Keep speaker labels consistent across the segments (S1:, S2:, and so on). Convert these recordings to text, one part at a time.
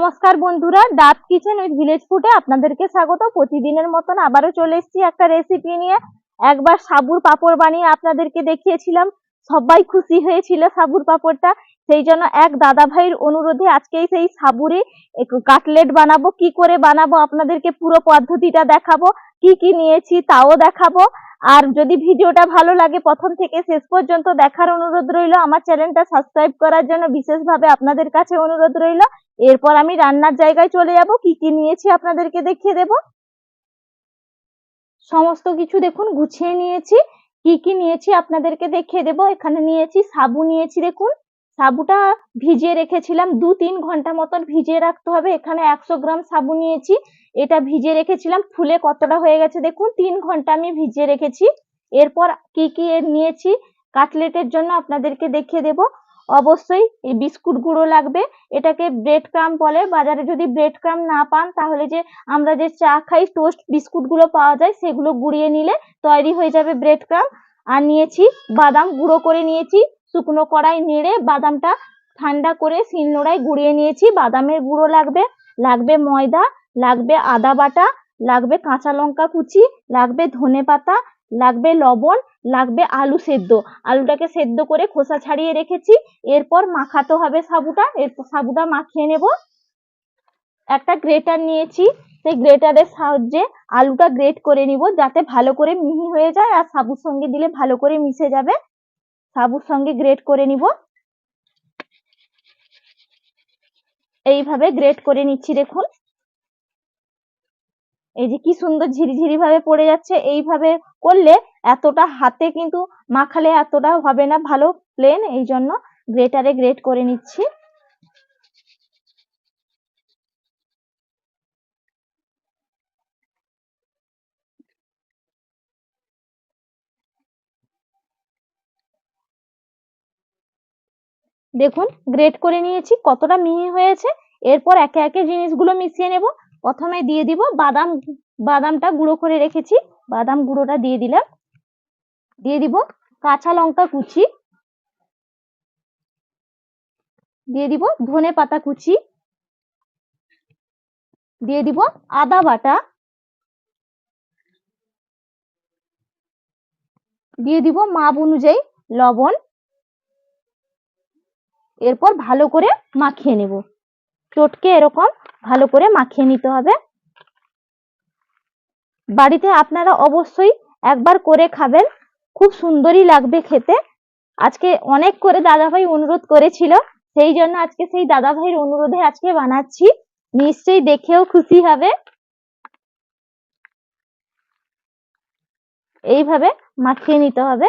S1: নমস্কার বন্ধুরা, ডাব কিচেন উইথ ভিলেজ ফুডে আপনাদেরকে স্বাগত। প্রতিদিনের মতন আবারও চলে এসেছি একটা রেসিপি নিয়ে। একবার সাবুর পাপড় বানিয়ে আপনাদেরকে দেখিয়েছিলাম। সবাই খুশি হয়েছিল সাবুর পাপড়টা। সেই জন্য এক দাদা ভাইয়ের অনুরোধে আজকেই সেই সাবুরে কাটলেট বানাবো। কি করে বানাবো, আপনাদেরকে পুরো পদ্ধতিটা দেখাবো। কি কি নিয়েছি, তাও দেখাবো। আর যদি ভিডিওটা ভালো লাগে, প্রথম থেকে শেষ পর্যন্ত দেখার অনুরোধ রইল। আমার চ্যানেলটা সাবস্ক্রাইব করার জন্য বিশেষভাবে আপনাদের কাছে অনুরোধ রইল। এরপর আমি রান্নার জায়গায় চলে যাব। কি কি নিয়েছি আপনাদেরকে দেখিয়ে দেব। সমস্ত কিছু দেখুন, গুছিয়ে নিয়েছি। কি কি নিয়েছি আপনাদেরকে দেখিয়ে দেব। এখানে নিয়েছি সাবু নিয়েছি, দেখুন। সাবুটা ভিজিয়ে রেখেছিলাম। দু তিন ঘণ্টা মতন ভিজিয়ে রাখতে হবে। এখানে একশো গ্রাম সাবু নিয়েছি। এটা ভিজিয়ে রেখেছিলাম, ফুলে কতটা হয়ে গেছে দেখুন, তিন ঘণ্টা আমি ভিজিয়ে রেখেছি। এরপর কি কি নিয়েছি, কাটলেটের জন্য আপনাদেরকে দেখিয়ে দেব। অবশ্যই এই বিস্কুট গুঁড়ো লাগবে, এটাকে ব্রেড ক্রাম বলে, বাজারে যদি ব্রেড ক্রাম না পান, তাহলে যে আমরা যে চা খাই টোস্ট বিস্কুটগুলো পাওয়া যায়, সেগুলো গুঁড়িয়ে নিলে তৈরি হয়ে যাবে ব্রেড ক্রাম আর নিয়েছি বাদাম গুঁড়ো করে নিয়েছি, শুকনো কড়াই নেড়ে বাদামটা ঠান্ডা করে শিলনোড়ায় গুঁড়িয়ে নিয়েছি, বাদামের গুঁড়ো লাগবে লাগবে ময়দা লাগবে আদা বাটা, লাগবে কাঁচা লঙ্কা কুচি, লাগবে ধনে পাতা, লাগবে লবণ, লাগবে আলু সেদ্ধ। আলুটাকে সেদ্ধ করে খোসা ছাড়িয়ে রেখেছি, এরপর মাখাতে হবে সাবুটা, এরপর সাবুটা মাখিয়ে নেব। একটা গ্রেটার নিয়েছি, সেই গ্রেটারের সাহায্যে আলুটা গ্রেট করে নিব, যাতে ভালো করে মিহি হয়ে যায় আর সাবুর সঙ্গে দিলে ভালো করে মিশে যাবে। সাবুর সঙ্গে গ্রেট করে নিব। এইভাবে গ্রেট করে নিচ্ছি, দেখুন। এই যে কি সুন্দর ঝিরিঝিরি ভাবে পড়ে যাচ্ছে, এইভাবে করলে এতটা হাতে কিন্তু মাখালে এতটা হবে না ভালো প্লেন এই জন্য গ্রেটারে গ্রেট করে নিচ্ছি। দেখুন গ্রেট করে নিয়েছি, কতটা মিহি হয়েছে, এরপর একে একে জিনিসগুলো মিশিয়ে নেব। প্রথমে দিয়ে দিব বাদাম, বাদামটা গুঁড়ো করে রেখেছি। বাদাম গুঁড়োটা দিয়ে দিলাম। দিয়ে দিব কাঁচা লঙ্কা কুচি। দিয়ে দিব ধনে পাতা কুচি। দিয়ে দিব আদা বাটা। দিয়ে দিব মাপ অনুযায়ী লবণ। এরপর ভালো করে মাখিয়ে নেব। চটকে এরকম ভালো করে মাখিয়ে নিতে হবে। বাড়িতে আপনারা অবশ্যই একবার করে খাবেন। খুব সুন্দরই লাগবে খেতে। আজকে অনেক করে দাদাভাই অনুরোধ করেছিল। সেই জন্য আজকে সেই দাদাভাইয়ের অনুরোধে আজকে বানাচ্ছি। নিশ্চয়ই দেখেও খুশি হবে। এইভাবে মাখিয়ে নিতে হবে।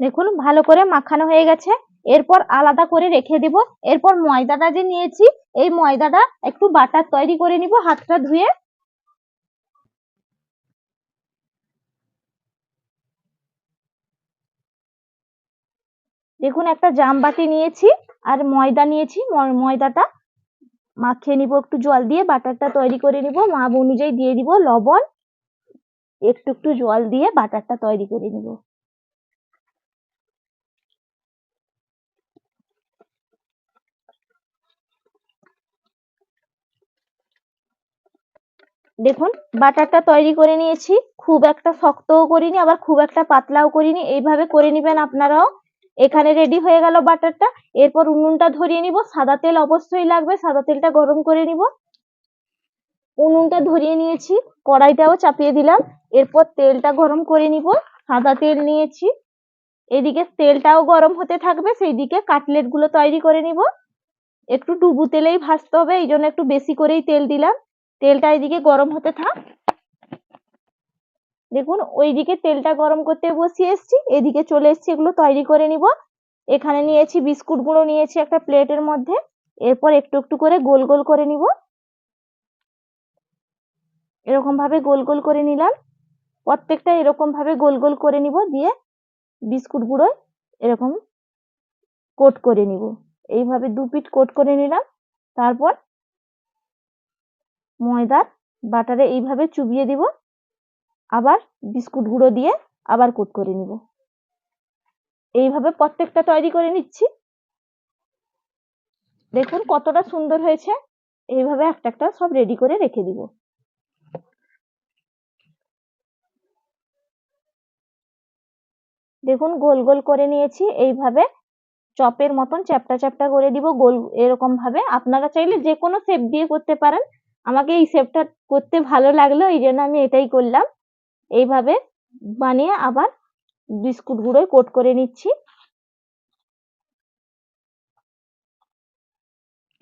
S1: দেখুন, ভালো করে মাখানো হয়ে গেছে। এরপর আলাদা করে রেখে দিব। এরপর ময়দাটা যে নিয়েছি, এই ময়দাটা একটু বাটার তৈরি করে নিব, হাতটা ধুয়ে। দেখুন, একটা জাম বাটি নিয়েছি আর ময়দা নিয়েছি। ময়দাটা মাখিয়ে নিব, একটু জল দিয়ে বাটারটা তৈরি করে নিব। মাপ অনুযায়ী দিয়ে দিব লবণ, একটু একটু জল দিয়ে বাটারটা তৈরি করে নিব। দেখুন, বাটারটা তৈরি করে নিয়েছি, খুব একটা শক্তও করিনি, আবার খুব একটা পাতলাও করিনি, এইভাবে করে নিবেন আপনারাও। এখানে রেডি হয়ে গেল বাটারটা, এরপর উনুনটা ধরিয়ে নিব, সাদা তেল অবশ্যই লাগবে, সাদা তেলটা গরম করে নিব। উনুনটা ধরিয়ে নিয়েছি, কড়াইটাও চাপিয়ে দিলাম, এরপর তেলটা গরম করে নিব, সাদা তেল নিয়েছি। এদিকে তেলটাও গরম হতে থাকবে সেই দিকে কাটলেটগুলো তৈরি করে নিব। একটু ডুবু তেলেই ভাজতে হবে এই জন্য একটু বেশি করেই তেল দিলাম। তেলটা এদিকে গরম হতে থাক। দেখুন, ওইদিকে তেলটা গরম করতে বসিয়ে এসছি। এদিকে চলে এসছি, এগুলো তৈরি করে নিব। এখানে নিয়েছি বিস্কুট গুঁড়ো, নিয়েছি একটা প্লেটের মধ্যে। এরপর একটু একটু করে গোল গোল করে নিব। এরকম ভাবে গোল গোল করে নিলাম। প্রত্যেকটা এরকম ভাবে গোল গোল করে নিব দিয়ে বিস্কুট গুঁড়োয় এরকম কোট করে নিব। এইভাবে দু পিঠ কোট করে নিলাম। তারপর ময়দার বাটারে এইভাবে চুবিয়ে দিব। আবার বিস্কুট গুঁড়ো দিয়ে আবার কুট করে নিব। এইভাবে প্রত্যেকটা তৈরি করে নিচ্ছি। দেখুন কতটা সুন্দর হয়েছে। এইভাবে একটা একটা সব রেডি করে রেখে দিব। দেখুন গোল গোল করে নিয়েছি। এইভাবে চপের মতন চ্যাপটা চ্যাপটা করে দিব গোল এরকম ভাবে আপনারা চাইলে যে কোনো শেপ দিয়ে করতে পারেন। আমাকে এই শেপটা করতে ভালো লাগল, এই জন্য আমি এটাই করলাম। এইভাবে বানিয়ে আবার বিস্কুট গুঁড়োয় কোট করে নিচ্ছি।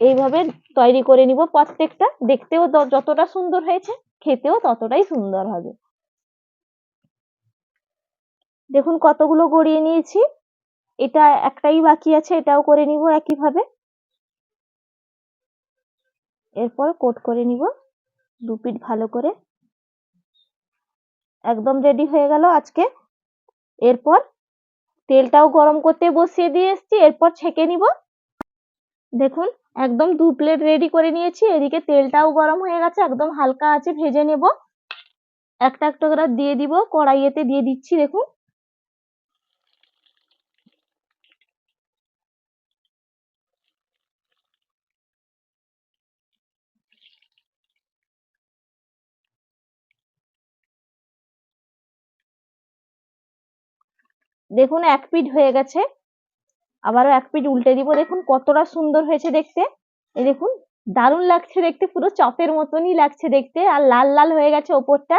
S1: এইভাবে তৈরি করে নিব প্রত্যেকটা। দেখতেও যতটা সুন্দর হয়েছে, খেতেও ততটাই সুন্দর হবে। দেখুন কতগুলো গড়িয়ে নিয়েছি। এটা একটাই বাকি আছে, এটাও করে নিব একইভাবে। এরপর কোট করে নিব, দু পিঠ ভালো করে। একদম রেডি হয়ে গেল আজকে। এরপর তেলটাও গরম করতে বসিয়ে দিয়ে এসেছি, এরপর ছেঁকে নিব। দেখুন, একদম দু প্লেট রেডি করে নিয়েছি, এদিকে তেলটাও গরম হয়ে গেছে, একদম হালকা আছে, ভেজে নেব। একটা একটা করে দিয়ে দিব, কড়াইয়েতে দিয়ে দিচ্ছি, দেখুন। দেখুন, এক পিঠ হয়ে গেছে। আবারও এক পিঠ উল্টে দিব। দেখুন, কতটা সুন্দর হয়েছে দেখতে। এই দেখুন, দারুণ লাগছে দেখতে, পুরো চপের মতনই লাগছে দেখতে, আর লাল লাল হয়ে গেছে ওপরটা।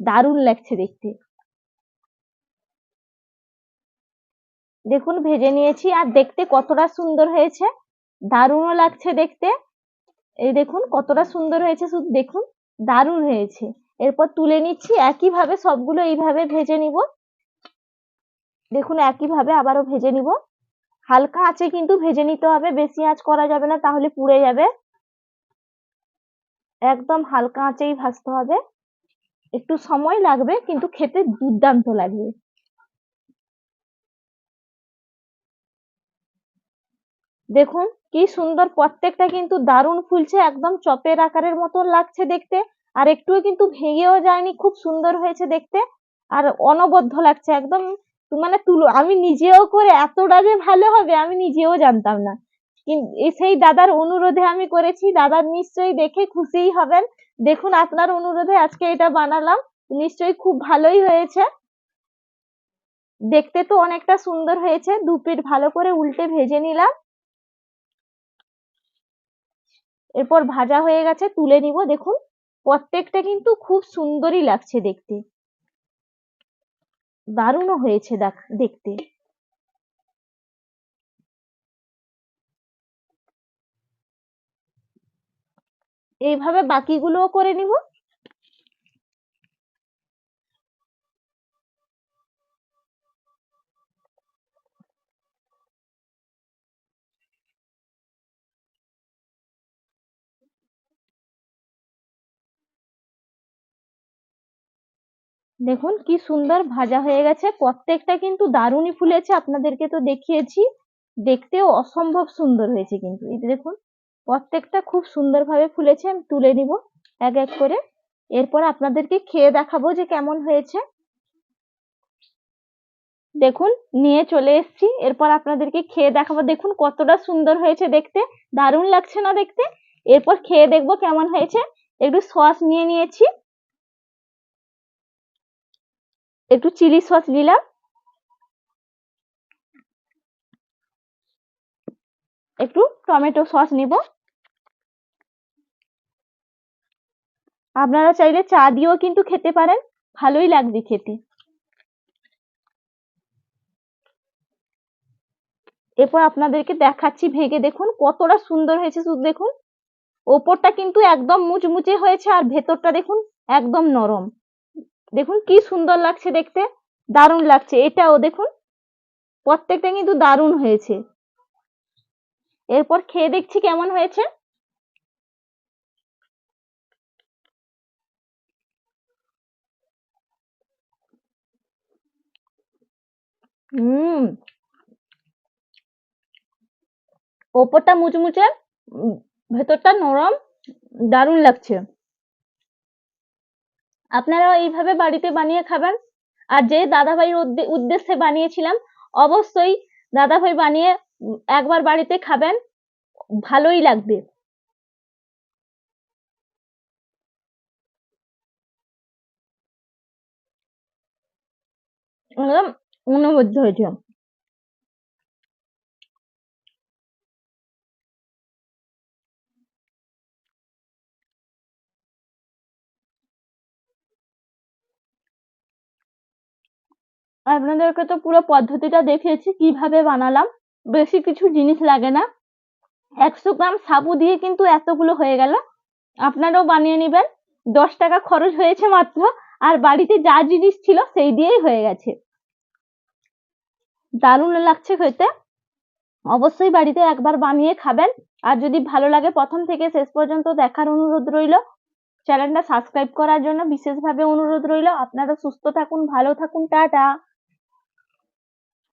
S1: দারুণ লাগছে দেখতে। দেখুন, ভেজে নিয়েছি, আর দেখতে কতটা সুন্দর হয়েছে। দারুণও লাগছে দেখতে। এই দেখুন, কতটা সুন্দর হয়েছে, শুধু দেখুন, দারুণ হয়েছে। এরপর তুলে নিচ্ছি, একইভাবে সবগুলো এইভাবে ভেজে নিব। দেখুন, একইভাবে আবারও ভেজে নিব। হালকা আঁচে কিন্তু ভেজে নিতে হবে, বেশি আঁচ করা যাবে না, তাহলে পুড়ে যাবে। একদম হালকা আঁচেই ভাজতে হবে। একটু সময় লাগবে, কিন্তু খেতে দুর্দান্ত লাগবে। দেখুন, কি সুন্দর, প্রত্যেকটা কিন্তু দারুণ ফুলছে, একদম চপের আকারের মতন লাগছে দেখতে। আর একটুও কিন্তু ভেঙেও যায়নি, খুব সুন্দর হয়েছে দেখতে। আর অনবদ্য লাগছে, একদম মানে তুলো, আমি নিজেও করে এতটা যে ভালো হবে আমি নিজেও জানতাম না। সেই দাদার অনুরোধে আমি করেছি, দাদা নিশ্চয়ই দেখে খুশিই হবেন। দেখুন আপনার অনুরোধে আজকে এটা বানালাম, নিশ্চয়ই খুব ভালোই হয়েছে। দেখতে তো অনেকটা সুন্দর হয়েছে, দু পিঠ ভালো করে উল্টে ভেজে নিলাম। এরপর ভাজা হয়ে গেছে, তুলে নিব, দেখুন। প্রত্যেকটা কিন্তু খুব সুন্দরই লাগছে দেখতে। দারুণও হয়েছে দেখ- দেখতে। এইভাবে বাকিগুলোও করে নিব? দেখুন কি সুন্দর ভাজা হয়ে গেছে। প্রত্যেকটা কিন্তু দারুণই ফুলেছে, আপনাদেরকে তো দেখিয়েছি। দেখতেও অসম্ভব সুন্দর হয়েছে কিন্তু এই দেখুন, প্রত্যেকটা খুব সুন্দরভাবে ফুলেছে, আমি তুলে নিব এক এক করে। এরপর আপনাদেরকে খেয়ে দেখাবো যে কেমন হয়েছে। দেখুন, নিয়ে চলে এসেছি। এরপর আপনাদেরকে খেয়ে দেখাবো। দেখুন কতটা সুন্দর হয়েছে দেখতে। দারুণ লাগছে না দেখতে? এরপর খেয়ে দেখব কেমন হয়েছে। একটু সস নিয়ে নিয়েছি। একটু চিলি সস নিলাম। একটু টমেটো সস নিব। আপনারা চাইলে চা দিয়েও কিন্তু খেতে পারেন। ভালোই লাগবে খেতে। এরপর আপনাদেরকে দেখাচ্ছি ভেঙে দেখুন, কতটা সুন্দর হয়েছে শুধু দেখুন। ওপরটা কিন্তু একদম মুচমুচে হয়েছে আর ভেতরটা দেখুন একদম নরম। দেখুন কি সুন্দর লাগছে দেখতে, দারুণ লাগছে। এটাও দেখুন, প্রত্যেকটা কিন্তু দারুণ হয়েছে। এরপর খেয়ে দেখছি কেমন হয়েছে। হুম। ওপরটা মুচমুচে ভেতরটা নরম, দারুণ লাগছে। আপনারাও এইভাবে বাড়িতে বানিয়ে খাবেন? আর যে দাদাভাইয়ের উদ্দে- উদ্দেশ্যে বানিয়েছিলাম, অবশ্যই দাদাভাই বানিয়ে একবার বাড়িতে খাবেন, ভালোই লাগবে। একদম অনবদ্য আপনাদেরকে তো পুরো পদ্ধতিটা দেখিয়েছি, কীভাবে বানালাম। বেশি কিছু জিনিস লাগে না। একশো গ্রাম সাবু দিয়ে কিন্তু এতগুলো হয়ে গেল। আপনারাও বানিয়ে নেবেন। দশ টাকা খরচ হয়েছে মাত্র। আর বাড়িতে যা জিনিস ছিল সেই দিয়েই হয়ে গেছে। দারুণ লাগছে খেতে। অবশ্যই বাড়িতে একবার বানিয়ে খাবেন। আর যদি ভালো লাগে প্রথম থেকে শেষ পর্যন্ত দেখার অনুরোধ রইল। চ্যানেলটা সাবস্ক্রাইব করার জন্য বিশেষভাবে অনুরোধ রইল। আপনারা সুস্থ থাকুন, ভালো থাকুন, টাটা।